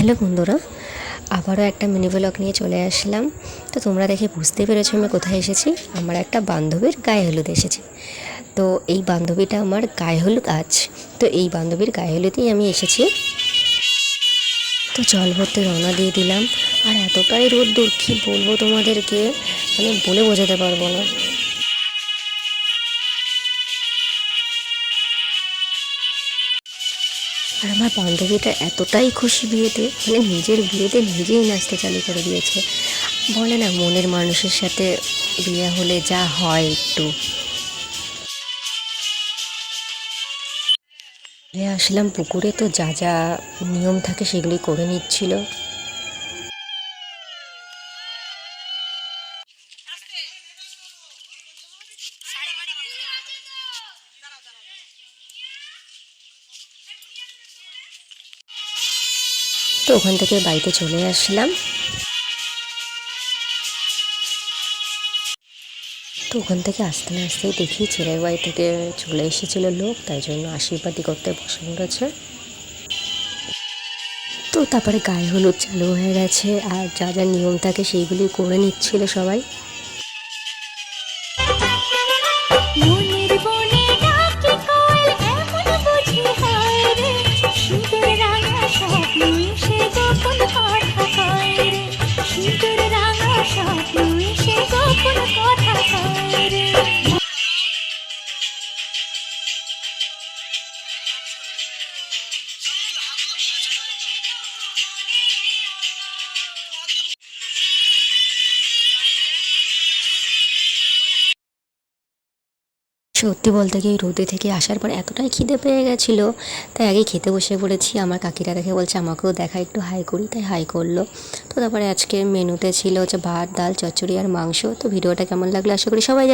Hello বন্ধুরা, আবারও একটা মিনি ব্লগ নিয়ে চলে আসলাম। তো তোমরা দেখে বুঝতে পেরেছ আমি কোথায় এসেছি। আমার একটা বান্ধবীর গায়ে হলুদ এসেছে। তো এই বান্ধবীটা আমার গায়ে হলুদ আজ। তো এই বান্ধবীর গায়ে হলুদেই আমি এসেছি। তো জল ভরতে রওনা দিয়ে দিলাম। আর এতটাই রোদ্দুর, কী বলব তোমাদেরকে? আমি বলে বোঝাতে পারব না। আর আমার বান্ধবীটা এতটাই খুশি বিয়েতে মানে নিজের বিয়েতে নিজেই নাচতে চালু করে দিয়েছে। বলে না, মনের মানুষের সাথে বিয়ে হলে যা হয় একটু। আসলাম, পুকুরে তো যা যা নিয়ম থাকে সেগুলি করে নিচ্ছিল। তো ওখান থেকে বাড়িতে চলে আসলাম। তো ওখান থেকে আসতে না আসতেই দেখি ছেলের বাড়ি থেকে চলে এসেছিল লোক, তাই জন্য আশীর্বাদই করতে বসে পড়েছে তো তারপরে গায়ে হলুদ চালু হয়ে গেছে, আর যা যা নিয়ম থাকে সেইগুলি করে নিচ্ছিল সবাই। সত্যি বলতে কি রোদে থেকে আসার পর এতটাই খিদে পেয়ে গেছিল। তাই আগে খেতে বসে পড়েছি। আমার কাকিরা দেখে বলছে, আমাকেও দেখা, একটু হাই করি। তাই হাই করল। তো তারপরে আজকে মেনুতে ছিল হচ্ছে ভাত, ডাল, চচ্চড়ি আর মাংস। তো ভিডিওটা কেমন লাগল আশা করি সবাই।